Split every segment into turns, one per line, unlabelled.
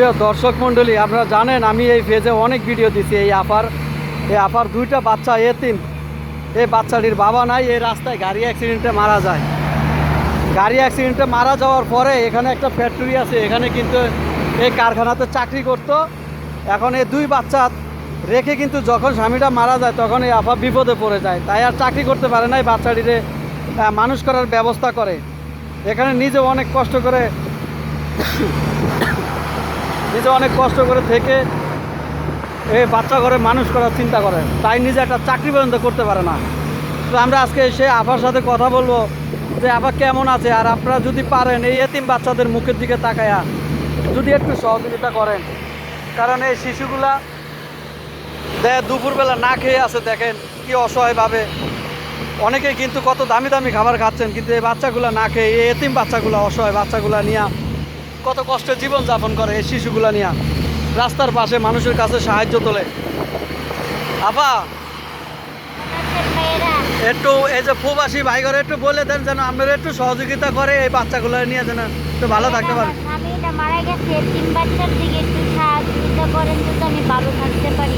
প্রিয় দর্শক মণ্ডলী, আপনারা জানেন আমি এই ফেজে অনেক ভিডিও দিছি, এই আপার এই আপার দুইটা বাচ্চা এতিম এই বাচ্চাটির বাবা নাই এই রাস্তায় গাড়ি অ্যাক্সিডেন্টে মারা যায়। গাড়ি অ্যাক্সিডেন্টে মারা যাওয়ার পরে এখানে একটা ফ্যাক্টরি আছে, এখানে কিন্তু এই কারখানাতে চাকরি করতো। এখন এই দুই বাচ্চা রেখে কিন্তু যখন স্বামীটা মারা যায়, তখন এই আফা বিপদে পড়ে যায়। তাই আর চাকরি করতে পারে না, এই বাচ্চাটিরে মানুষ করার ব্যবস্থা করে। এখানে নিজে অনেক কষ্ট করে নিজে অনেক কষ্ট করে থেকে এই বাচ্চা ঘরে মানুষ করার চিন্তা করে। তাই নিজে একটা চাকরি পর্যন্ত করতে পারে না। তো আমরা আজকে এসে আপার সাথে কথা বলব যে আপা কেমন আছে আর আপনারা যদি পারেন এই এতিম বাচ্চাদের মুখের দিকে তাকায়া যদি একটু সহযোগিতা করেন। কারণ এই শিশুগুলা দে দুপুরবেলা না খেয়ে আছে দেখেন কি অসহায়ভাবে। অনেকেই কিন্তু কত দামি দামি খাবার খাচ্ছেন কিন্তু এই বাচ্চাগুলো না খেয়ে, এই এতিম বাচ্চাগুলো, অসহায় বাচ্চাগুলো নিয়ে কত কষ্টে জীবনযাপন করে এই শিশুগুলো নিয়ে। রাস্তার পাশে মানুষের কাছে সাহায্য তোলে। আপা একটু এই যে প্রবাসী ভাইগর একটু বলে দেন যেন আপনারা একটু সহযোগিতা করে এই বাচ্চাগুলো নিয়ে যেন একটু ভালো থাকতে পারে।
স্বামীটা মারা গেছে তিন বাচ্চার দিকে একটু সাহায্য করেন যদি আমি ভালো থাকতে পারি।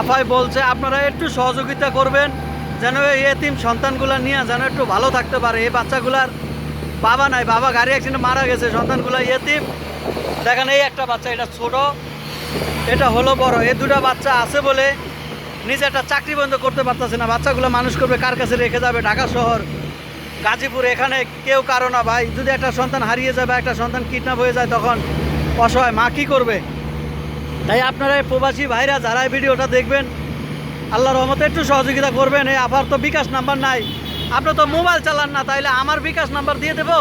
আপাই বলছে আপনারা একটু সহযোগিতা করবেন যেন এই এতিম সন্তানগুলো নিয়ে যেন একটু ভালো থাকতে পারে। এই বাচ্চাগুলার বাবা নাই, বাবা গাড়ি অ্যাক্সিডেন্টে মারা গেছে, সন্তানগুলো এতিম। দেখেন এই একটা বাচ্চা, এটা ছোট, এটা হলো বড়। এই দুটা বাচ্চা আছে বলে নিজে একটা চাকরি বন্ধ করতে পারতেছে না। বাচ্চাগুলো মানুষ করবে, কার কাছে রেখে যাবে? ঢাকা শহর, গাজীপুর, এখানে কেউ কারও না ভাই। যদি একটা সন্তান হারিয়ে যায় বা একটা সন্তান কিডন্যাপ হয়ে যায়, তখন অসহায়। মা কী করবে? তাই আপনারা প্রবাসী ভাইরা যারা ভিডিওটা দেখবেন আল্লাহ রহমতে একটু সহযোগিতা করবেন। এই আবার তো বিকাশ নাম্বার নাই। আপনি তো মোবাইল চালান না তাইলে আমার বিকাশ নাম্বার দিয়ে দেবো?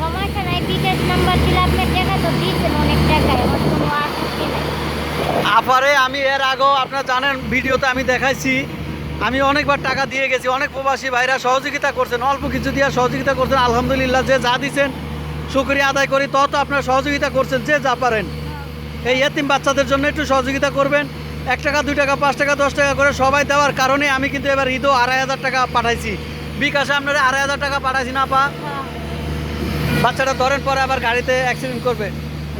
সমস্যা নাই বিকাশ নাম্বার দিলে আপনার টাকা তো দিয়েছেন অনেক টাকা আমার কোনো আসক্তি নাই।
আপারে আমি এর আগেও আপনারা জানেন ভিডিওতে আমি দেখাইছি আমি অনেকবার টাকা দিয়ে গেছি অনেক প্রবাসী ভাইরা সহযোগিতা করছেন অল্প কিছু দিয়ে সহযোগিতা করছেন আলহামদুলিল্লাহ যে যা দিছেন শুক্রিয়া আদায় করি তত আপনারা সহযোগিতা করছেন যে যা পারেন। এই এতিম বাচ্চাদের জন্য একটু সহযোগিতা করবেন এক টাকা দুই টাকা পাঁচ টাকা দশ টাকা করে সবাই দেওয়ার কারণে আমি কিন্তু এবার ঈদও আড়াই হাজার টাকা পাঠাইছি। বিকাশে আপনারা আড়াই হাজার টাকা পাঠাইছি না পা। বাচ্চাটা ধরেন পরে আবার গাড়িতে অ্যাক্সিডেন্ট করবে।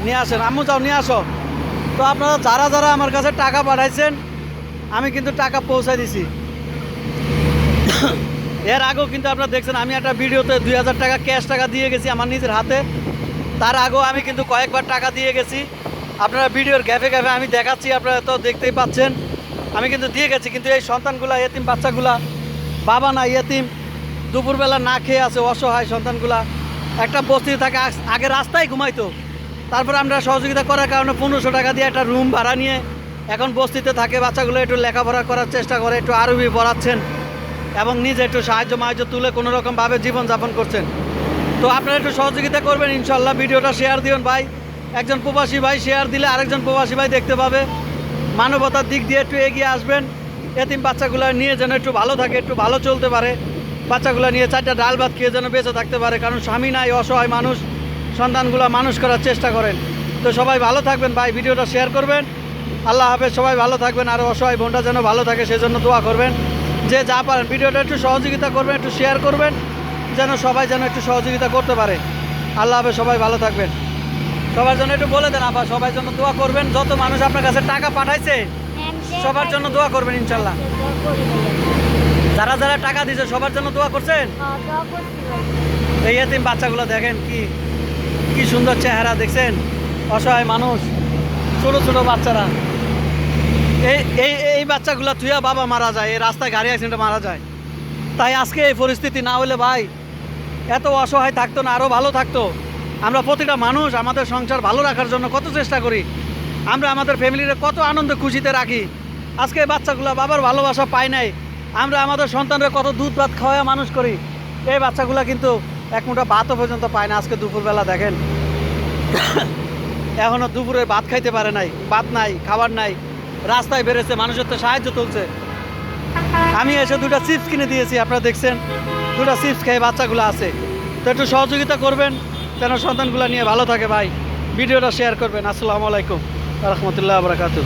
নিয়ে আসেন। আম্মু, যাও, নিয়ে আসো। তো আপনারা যারা যারা আমার কাছে টাকা পাঠাইছেন, আমি কিন্তু টাকা পৌঁছাই দিছি। এর আগেও কিন্তু আপনারা দেখছেন, আমি একটা ভিডিওতে দুই হাজার টাকা ক্যাশ টাকা দিয়ে গেছি আমার নিজের হাতে। তার আগেও আমি কিন্তু কয়েকবার টাকা দিয়ে গেছি। আপনারা ভিডিওর গ্যাপে গ্যাপে আমি দেখাচ্ছি, আপনারা তো দেখতেই পাচ্ছেন। আমি কিন্তু দিয়ে গেছি, কিন্তু এই সন্তানগুলা, এতিম বাচ্চাগুলা, বাবা না এতিম। দুপুরবেলা না খেয়ে আছে, অসহায় সন্তানগুলা। একটা বস্তিতে থাকে আগে রাস্তায় ঘুমাইতো। তারপর আমরা সহযোগিতা করার কারণে পনেরোশো টাকা দিয়ে একটা রুম ভাড়া নিয়ে এখন বস্তিতে থাকে, বাচ্চাগুলো একটু লেখাপড়া করার চেষ্টা করে, একটু আরবি পড়াচ্ছেন এবং নিজে একটু সাহায্য মাহায্য তুলে কোনো রকমভাবে জীবনযাপন করছেন। তো আপনারা একটু সহযোগিতা করবেন, ইনশাল্লাহ ভিডিওটা শেয়ার দিন ভাই। একজন প্রবাসী ভাই শেয়ার দিলে আরেকজন প্রবাসী ভাই দেখতে পাবে। মানবতার দিক দিয়ে একটু এগিয়ে আসবেন, এতিম বাচ্চাগুলো নিয়ে যেন একটু ভালো থাকে, একটু ভালো চলতে পারে। বাচ্চাগুলো নিয়ে চারটা ডাল ভাত খেয়ে যেন বেঁচে থাকতে পারে কারণ স্বামী নাই অসহায় মানুষ সন্তানগুলো মানুষ করার চেষ্টা করেন। তো সবাই ভালো থাকবেন ভাই ভিডিওটা শেয়ার করবেন। আল্লাহ হাফেজ সবাই ভালো থাকবেন আর অসহায় বোনটা যেন ভালো থাকে সেজন্য দোয়া করবেন। যে যা পারেন ভিডিওটা একটু সহযোগিতা করবেন একটু শেয়ার করবেন যেন সবাই যেন একটু সহযোগিতা করতে পারে। আল্লাহ হাফেজ সবাই ভালো থাকবেন। সবার জন্য একটু বলে দেন আপা সবার জন্য দোয়া করবেন। যত মানুষ আপনার কাছে টাকা পাঠাইছে সবার জন্য দোয়া করবেন ইনশাল্লাহ। যারা যারা টাকা দিয়েছে সবার জন্য দোয়া করছেন?
হ্যাঁ।
এই এতিম বাচ্চাগুলো দেখেন কি কি সুন্দর চেহারা দেখছেন? অসহায় মানুষ ছোট ছোট বাচ্চারা। এই এই এই বাচ্চাগুলো থুয়া বাবা মারা যায় এই রাস্তায় গাড়ি অ্যাক্সিডেন্টে মারা যায়। তাই আজকে এই পরিস্থিতি না হলে ভাই এত অসহায় থাকতো না আরও ভালো থাকতো। আমরা প্রতিটা মানুষ আমাদের সংসার ভালো রাখার জন্য কত চেষ্টা করি। আমরা আমাদের ফ্যামিলির কত আনন্দ খুশিতে রাখি। আজকে এই বাচ্চাগুলো বাবার ভালোবাসা পায় নাই আমরা আমাদের সন্তানরা কত দুধ ভাত খাওয়া মানুষ করি। এই বাচ্চাগুলো কিন্তু এক মুঠা ভাতও পর্যন্ত পায় না, আজকে দুপুরবেলা দেখেন। এখনও দুপুরে ভাত খাইতে পারে নাই, ভাত নাই, খাবার নাই, রাস্তায় বেড়েছে মানুষের তো সাহায্য তুলছে। আমি এসে দুটো চিপস কিনে দিয়েছি, আপনারা দেখছেন, দুটো চিপস খেয়ে বাচ্চাগুলো আছে। তো একটু সহযোগিতা করবেন, যেন সন্তানগুলো নিয়ে ভালো থাকে ভাই। ভিডিওটা শেয়ার করবেন, আসসালামু আলাইকুম, রহমতুল্লাহ বরাকাতু